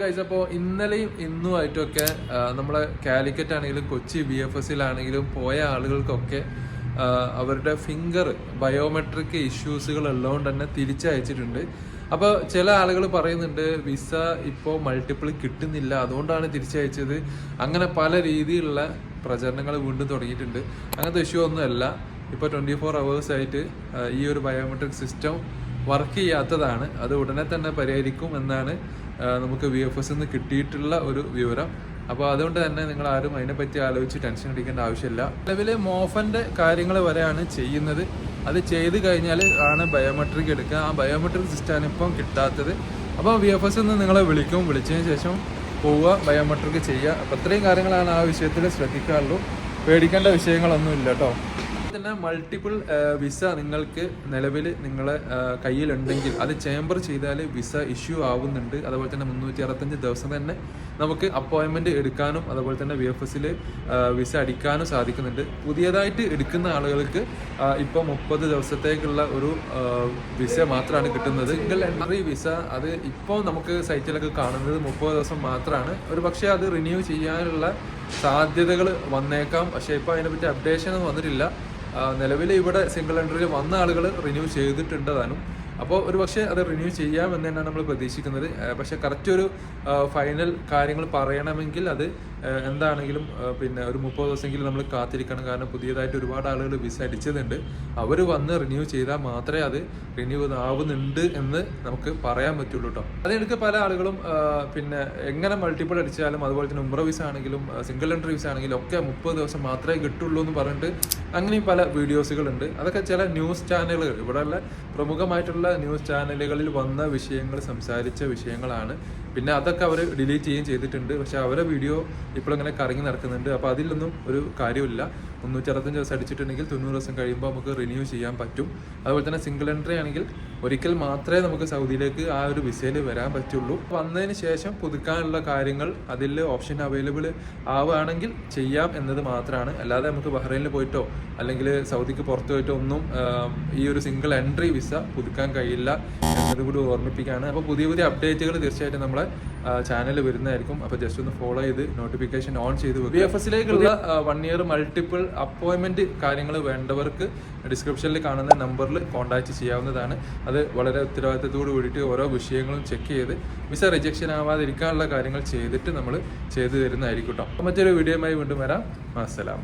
Guys അപ്പോൾ ഇന്നലെയും ഇന്നുമായിട്ടൊക്കെ നമ്മളെ കാലിക്കറ്റ് ആണെങ്കിലും കൊച്ചി ബി എഫ് എസിലാണെങ്കിലും പോയ ആളുകൾക്കൊക്കെ അവരുടെ ഫിംഗർ ബയോമെട്രിക് ഇഷ്യൂസുകൾ ഉള്ളതുകൊണ്ട് തന്നെ തിരിച്ചയച്ചിട്ടുണ്ട്. അപ്പോൾ ചില ആളുകൾ പറയുന്നുണ്ട് വിസ ഇപ്പോൾ മൾട്ടിപ്പിൾ കിട്ടുന്നില്ല അതുകൊണ്ടാണ് തിരിച്ചയച്ചത്. അങ്ങനെ പല രീതിയിലുള്ള പ്രചരണങ്ങൾ വീണ്ടും തുടങ്ങിയിട്ടുണ്ട്. അങ്ങനത്തെ ഇഷ്യൂ ഒന്നുമല്ല. ഇപ്പോൾ ട്വന്റി ഫോർ അവേഴ്സ് ആയിട്ട് ഈ ഒരു ബയോമെട്രിക് സിസ്റ്റം വർക്ക് ചെയ്യാത്തതാണ്. അത് ഉടനെ തന്നെ പരിഹരിക്കും എന്നാണ് നമുക്ക് വി എഫ് എസ് നിന്ന് കിട്ടിയിട്ടുള്ള ഒരു വിവരം. അപ്പോൾ അതുകൊണ്ട് തന്നെ നിങ്ങൾ ആരും അതിനെപ്പറ്റി ആലോചിച്ച് ടെൻഷൻ അടിക്കേണ്ട ആവശ്യമില്ല. നിലവിൽ മോഫന്റെ കാര്യങ്ങൾ വരെയാണ് ചെയ്യുന്നത്. അത് ചെയ്ത് കഴിഞ്ഞാൽ ആണ് ബയോമെട്രിക് എടുക്കുക. ആ ബയോമെട്രിക് സിസ്റ്റമാണ് ഇപ്പം കിട്ടാത്തത്. അപ്പോൾ വി എഫ് എസ് നിന്ന് നിങ്ങളെ വിളിക്കും. വിളിച്ചതിന് ശേഷം പോവുക ബയോമെട്രിക് ചെയ്യുക. അപ്പോൾ ഇത്രയും കാര്യങ്ങളാണ് ആ വിഷയത്തിൽ ശ്രദ്ധിക്കാറുള്ളൂ പേടിക്കേണ്ട വിഷയങ്ങളൊന്നും ഇല്ല കേട്ടോ. തന്നെ മൾട്ടിപ്പിൾ വിസ നിങ്ങൾക്ക് നിലവിൽ നിങ്ങളെ കയ്യിലുണ്ടെങ്കിൽ അത് ചേംബർ ചെയ്താൽ വിസ ഇഷ്യൂ ആവുന്നുണ്ട്. അതുപോലെ തന്നെ മുന്നൂറ്റി അറുപത്തഞ്ച് ദിവസം തന്നെ നമുക്ക് അപ്പോയിൻമെന്റ് എടുക്കാനും അതുപോലെ തന്നെ വി എഫ് എസിൽ വിസ അടിക്കാനും സാധിക്കുന്നുണ്ട്. പുതിയതായിട്ട് എടുക്കുന്ന ആളുകൾക്ക് ഇപ്പോൾ മുപ്പത് ദിവസത്തേക്കുള്ള ഒരു വിസ മാത്രമാണ് കിട്ടുന്നത്. സിംഗിൾ എൻട്രി വിസ അത് ഇപ്പോൾ നമുക്ക് സൈറ്റിലൊക്കെ കാണുന്നത് മുപ്പത് ദിവസം മാത്രമാണ് ഒരു പക്ഷേ അത് റിന്യൂ ചെയ്യാനുള്ള സാധ്യതകൾ വന്നേക്കാം. പക്ഷേ ഇപ്പോൾ അതിനെപ്പറ്റി അപ്ഡേഷൻ ഒന്നും വന്നിട്ടില്ല. നിലവിൽ ഇവിടെ സിംഗിൾ എൻട്രിയിൽ വന്ന ആളുകൾ റിന്യൂ ചെയ്തിട്ടുണ്ട് താനും അപ്പോൾ ഒരു പക്ഷേ അത് റിന്യൂ ചെയ്യാമെന്ന് തന്നെയാണ് നമ്മൾ പ്രതീക്ഷിക്കുന്നത്. പക്ഷേ കറക്റ്റ് ഒരു ഫൈനൽ കാര്യങ്ങൾ പറയണമെങ്കിൽ അത് എന്താണെങ്കിലും പിന്നെ ഒരു മുപ്പത് ദിവസമെങ്കിലും നമ്മൾ കാത്തിരിക്കണം. കാരണം പുതിയതായിട്ട് ഒരുപാട് ആളുകൾ വിസ അടിച്ചതുണ്ട് അവർ വന്ന് റിന്യൂ ചെയ്താൽ മാത്രമേ അത് റിന്യൂ ആവുന്നുണ്ട് എന്ന് നമുക്ക് പറയാൻ പറ്റുള്ളൂ കേട്ടോ അതിനിടയ്ക്ക് പല ആളുകളും പിന്നെ എങ്ങനെ മൾട്ടിപ്പിൾ അടിച്ചാലും അതുപോലെ തന്നെ ഉമ്ര വിസ ആണെങ്കിലും സിംഗിൾ എൻട്രി വിസ ആണെങ്കിലും ഒക്കെ മുപ്പത് ദിവസം മാത്രമേ കിട്ടുള്ളൂ എന്ന് പറഞ്ഞിട്ട് അങ്ങനെയും പല വീഡിയോസുകളുണ്ട് അതൊക്കെ ചില ന്യൂസ് ചാനലുകൾ ഇവിടെയുള്ള പ്രമുഖമായിട്ടുള്ള ന്യൂസ് ചാനലുകളിൽ വന്ന വിഷയങ്ങൾ സംസാരിച്ച വിഷയങ്ങളാണ്. പിന്നെ അതൊക്കെ അവർ ഡിലീറ്റ് ചെയ്യുകയും ചെയ്തിട്ടുണ്ട്. പക്ഷെ അവരെ വീഡിയോ ഇപ്പോൾ അങ്ങനെ കറങ്ങി നടക്കുന്നുണ്ട്. അപ്പോൾ അതിലൊന്നും ഒരു കാര്യമില്ല. മുന്നൂറ്റി അറുപത്തഞ്ച് ദിവസം അടിച്ചിട്ടുണ്ടെങ്കിൽ തൊണ്ണൂറ് ദിവസം കഴിയുമ്പോൾ നമുക്ക് റിന്യൂ ചെയ്യാൻ പറ്റും. അതുപോലെ തന്നെ സിംഗിൾ എൻട്രി ആണെങ്കിൽ ഒരിക്കൽ മാത്രമേ നമുക്ക് സൗദിയിലേക്ക് ആ ഒരു വിസയിൽ വരാൻ പറ്റുള്ളൂ. വന്നതിന് ശേഷം പുതുക്കാനുള്ള കാര്യങ്ങൾ അതിൽ ഓപ്ഷൻ അവൈലബിൾ ആവുകയാണെങ്കിൽ ചെയ്യാം എന്നത് മാത്രമാണ്. അല്ലാതെ നമുക്ക് ബഹ്റൈനിൽ പോയിട്ടോ അല്ലെങ്കിൽ സൗദിക്ക് പുറത്ത് പോയിട്ടോ ഒന്നും ഈ ഒരു സിംഗിൾ എൻട്രി വിസ പുതുക്കാൻ കഴിയില്ല എന്നതുകൂടി ഓർമ്മിപ്പിക്കുകയാണ്. അപ്പോൾ പുതിയ പുതിയ അപ്ഡേറ്റുകൾ തീർച്ചയായിട്ടും നമ്മളെ ചാനൽ വരുന്നതായിരിക്കും. അപ്പോൾ ജസ്റ്റ് ഒന്ന് ഫോളോ ചെയ്ത് നോട്ടിഫിക്കേഷൻ ഓൺ ചെയ്ത് ബി എഫ് എസിലേക്കുള്ള വൺ ഇയർ മൾട്ടിപ്പിൾ അപ്പോയിൻമെന്റ് കാര്യങ്ങൾ വേണ്ടവർക്ക് ഡിസ്ക്രിപ്ഷനിൽ കാണുന്ന നമ്പറിൽ കോൺടാക്ട് ചെയ്യാവുന്നതാണ്. അത് വളരെ ഉത്തരവാദിത്തത്തോട് കൂടിയിട്ട് ഓരോ വിഷയങ്ങളും ചെക്ക് ചെയ്ത് വിസ റിജക്ഷൻ ആവാതിരിക്കാനുള്ള കാര്യങ്ങൾ ചെയ്തിട്ട് നമ്മൾ ചെയ്തു തരുന്നതായിരിക്കും കേട്ടോ മറ്റൊരു വീഡിയോയുമായി വീണ്ടും വരാം. അസ്സലാം